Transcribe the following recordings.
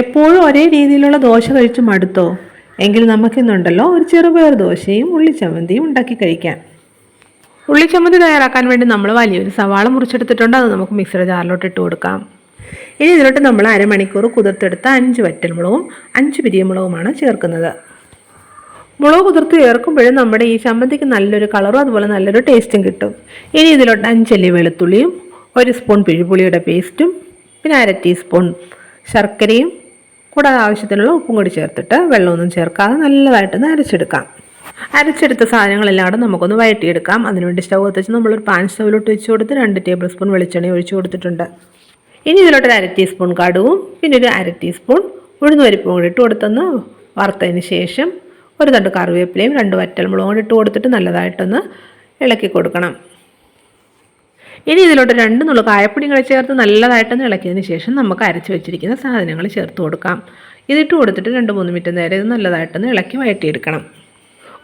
എപ്പോഴും ഒരേ രീതിയിലുള്ള ദോശ കഴിച്ച് മടുത്തോ? എങ്കിൽ നമുക്കിന്നുണ്ടല്ലോ ഒരു ചെറുപയർ ദോശയും ഉള്ളിച്ചമ്മന്തിയും ഉണ്ടാക്കി കഴിക്കാം. ഉള്ളിച്ചമ്മന്തി തയ്യാറാക്കാൻ വേണ്ടി നമ്മൾ വലിയൊരു സവാള മുറിച്ചെടുത്തിട്ടുണ്ട്. അത് നമുക്ക് മിക്സർ ജാറിലോട്ട് ഇട്ട് കൊടുക്കാം. ഇനി ഇതിലോട്ട് നമ്മൾ അരമണിക്കൂർ കുതിർത്തെടുത്ത അഞ്ച് വറ്റൽമുളകും അഞ്ച് പിരിയമുളകുമാണ് ചേർക്കുന്നത്. മുളക് കുതിർത്ത് ചേർക്കുമ്പോഴും നമ്മുടെ ഈ ചമ്മന്തിക്ക് നല്ലൊരു കളറും അതുപോലെ നല്ലൊരു ടേസ്റ്റും കിട്ടും. ഇനി ഇതിലോട്ട് അഞ്ചല്ലി വെളുത്തുള്ളിയും ഒരു സ്പൂൺ പിഴിപുളിയുടെ പേസ്റ്റും പിന്നെ അര ടീസ്പൂൺ ശർക്കരയും കൂടാതെ ആവശ്യത്തിനുള്ള ഉപ്പും കൂടി ചേർത്തിട്ട് വെള്ളമൊന്നും ചേർക്കാതെ നല്ലതായിട്ടൊന്ന് അരച്ചെടുക്കാം. അരച്ചെടുത്ത സാധനങ്ങളെല്ലാം നമുക്കൊന്ന് വഴറ്റിയെടുക്കാം. അതിനുവേണ്ടി സ്റ്റൗ കത്തിച്ച് നമ്മളൊരു പാൻ സ്റ്റൗവിലോട്ട് വെച്ച് കൊടുത്ത് രണ്ട് ടേബിൾ സ്പൂൺ വെളിച്ചെണ്ണ ഒഴിച്ചു കൊടുത്തിട്ടുണ്ട്. ഇനി ഇതിലോട്ട് ഒരു അര ടീസ്പൂൺ കടുവും പിന്നെ ഒരു അര ടീസ്പൂൺ ഉഴുന്ന് പരിപ്പും കൂടി ഇട്ട് കൊടുത്തൊന്ന് വറുത്തതിന് ശേഷം ഒരു തണ്ട് കറിവേപ്പിലയും രണ്ട് വറ്റൽമുളകും കൂടി ഇട്ട് കൊടുത്തിട്ട് നല്ലതായിട്ടൊന്ന് ഇളക്കി കൊടുക്കണം. ഇനി ഇതിലോട്ട് രണ്ട് നുള്ളു കായപ്പൊടിയും കൂടെ ചേർത്ത് നല്ലതായിട്ടൊന്ന് ഇളക്കിയതിന് ശേഷം നമുക്ക് അരച്ച് വെച്ചിരിക്കുന്ന സാധനങ്ങൾ ചേർത്ത് കൊടുക്കാം. ഇതിട്ട് കൊടുത്തിട്ട് രണ്ട് മൂന്ന് മിനിറ്റ് നേരം ഇത് നല്ലതായിട്ടൊന്ന് ഇളക്കി വഴറ്റിയെടുക്കണം.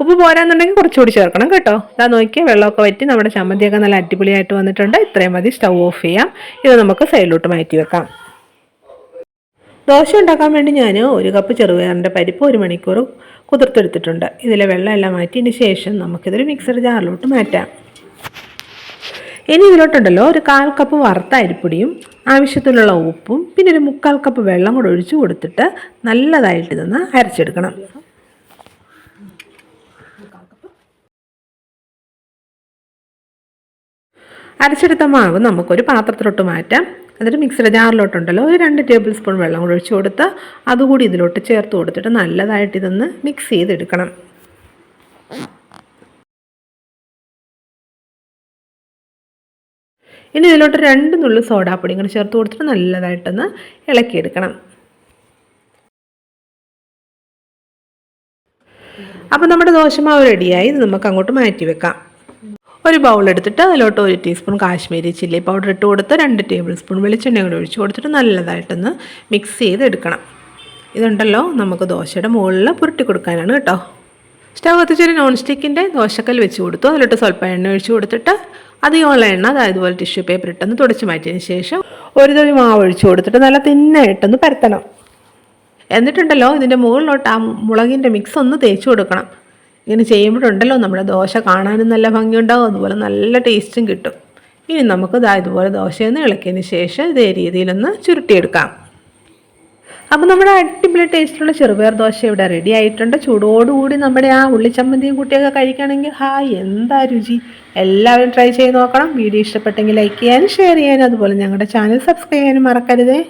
ഉപ്പ് പോരാന്നുണ്ടെങ്കിൽ കുറച്ചുകൂടി ചേർക്കണം കേട്ടോ. ഇതാ നോക്കിയാൽ വെള്ളമൊക്കെ വറ്റി നമ്മുടെ ചമ്മന്തിയൊക്കെ നല്ല അടിപൊളിയായിട്ട് വന്നിട്ടുണ്ട്. ഇത്രയും മതി സ്റ്റൗ ഓഫ് ചെയ്യാം. ഇത് നമുക്ക് സൈഡിലോട്ട് മാറ്റി വെക്കാം. ദോശ ഉണ്ടാക്കാൻ വേണ്ടി ഞാൻ ഒരു കപ്പ് ചെറുപയറിന്റെ പരിപ്പ് ഒരു മണിക്കൂർ കുതിർത്തെടുത്തിട്ടുണ്ട്. ഇതിലെ വെള്ളമെല്ലാം മാറ്റിയതിന് ശേഷം നമുക്കിതൊരു മിക്സർ ജാറിലോട്ട് മാറ്റാം. ഇനി ഇതിലോട്ടുണ്ടല്ലോ ഒരു കാൽ കപ്പ് വറുത്ത അരിപ്പൊടിയും ആവശ്യത്തിലുള്ള ഉപ്പും പിന്നെ ഒരു മുക്കാൽ കപ്പ് വെള്ളം കൂടെ ഒഴിച്ചു കൊടുത്തിട്ട് നല്ലതായിട്ട് ഇതൊന്ന് അരച്ചെടുക്കണം. അരച്ചെടുത്ത മാവ് നമുക്കൊരു പാത്രത്തിലോട്ട് മാറ്റാം. എന്നിട്ട് മിക്സിയുടെ ജാറിലോട്ടുണ്ടല്ലോ ഒരു രണ്ട് ടേബിൾ സ്പൂൺ വെള്ളം കൂടെ ഒഴിച്ച് കൊടുത്ത് അതുകൂടി ഇതിലോട്ട് ചേർത്ത് കൊടുത്തിട്ട് നല്ലതായിട്ട് ഇതൊന്ന് മിക്സ് ചെയ്തെടുക്കണം. ഇനി ഇതിലോട്ട് രണ്ട് നുള്ളു സോഡാപ്പൊടി ഇങ്ങനെ ചേർത്ത് കൊടുത്തിട്ട് നല്ലതായിട്ടൊന്ന് ഇളക്കിയെടുക്കണം. അപ്പോൾ നമ്മുടെ ദോശമാവ് റെഡിയായി. ഇത് നമുക്ക് അങ്ങോട്ട് മാറ്റി വെക്കാം. ഒരു ബൗൾ എടുത്തിട്ട് അതിലോട്ട് ഒരു ടീസ്പൂൺ കാശ്മീരി ചില്ലി പൗഡർ ഇട്ട് കൊടുത്ത് രണ്ട് ടേബിൾ സ്പൂൺ വെളിച്ചെണ്ണ കൂടി ഒഴിച്ച് കൊടുത്തിട്ട് നല്ലതായിട്ടൊന്ന് മിക്സ് ചെയ്തെടുക്കണം. ഇതുണ്ടല്ലോ നമുക്ക് ദോശയുടെ മുകളിൽ പുരട്ടി കൊടുക്കാനാണ് കേട്ടോ. സ്റ്റവ് കത്തിച്ചൊരു നോൺ സ്റ്റിക്കിന്റെ ദോശക്കൽ വെച്ച് കൊടുത്തു. അതിലോട്ട് സ്വല്പം എണ്ണ ഒഴിച്ച് കൊടുത്തിട്ട് അധികമുള്ള എണ്ണ അതായത് പോലെ ടിഷ്യൂ പേപ്പർ ഇട്ടൊന്ന് തുടച്ച് മാറ്റിയതിന് ശേഷം ഒരു തൊഴി മാവ് ഒഴിച്ച് കൊടുത്തിട്ട് നല്ല തിന്നായിട്ടൊന്ന് പരത്തണം. എന്നിട്ടുണ്ടല്ലോ ഇതിന്റെ മുകളിലോട്ട് ആ മുളകിന്റെ മിക്സ് ഒന്ന് തേച്ച് കൊടുക്കണം. ഇങ്ങനെ ചെയ്യുമ്പോഴുണ്ടല്ലോ നമ്മുടെ ദോശ കാണാനും നല്ല ഭംഗിയുണ്ടാവും. അതുപോലെ നല്ല ടേസ്റ്റും കിട്ടും. ഇനി നമുക്ക് ഇതാ ഇതുപോലെ ദോശയൊന്ന് ഇളക്കിയതിന് ശേഷം ഇതേ രീതിയിലൊന്ന് ചുരുട്ടിയെടുക്കാം. അപ്പോൾ നമ്മുടെ അടിപൊളി ടേസ്റ്റുള്ള ചെറുപയർ ദോശ ഇവിടെ റെഡി ആയിട്ടുണ്ട്. ചൂടോടുകൂടി നമ്മുടെ ആ ഉള്ളിച്ചമ്മന്തിയും കുട്ടിയൊക്കെ കഴിക്കുകയാണെങ്കിൽ ഹായ് എന്താ രുചി? എല്ലാവരും ട്രൈ ചെയ്ത് നോക്കണം. വീഡിയോ ഇഷ്ടപ്പെട്ടെങ്കിൽ ലൈക്ക് ചെയ്യാനും ഷെയർ ചെയ്യാനും അതുപോലെ ഞങ്ങളുടെ ചാനൽ സബ്സ്ക്രൈബ് ചെയ്യാനും മറക്കരുതേ.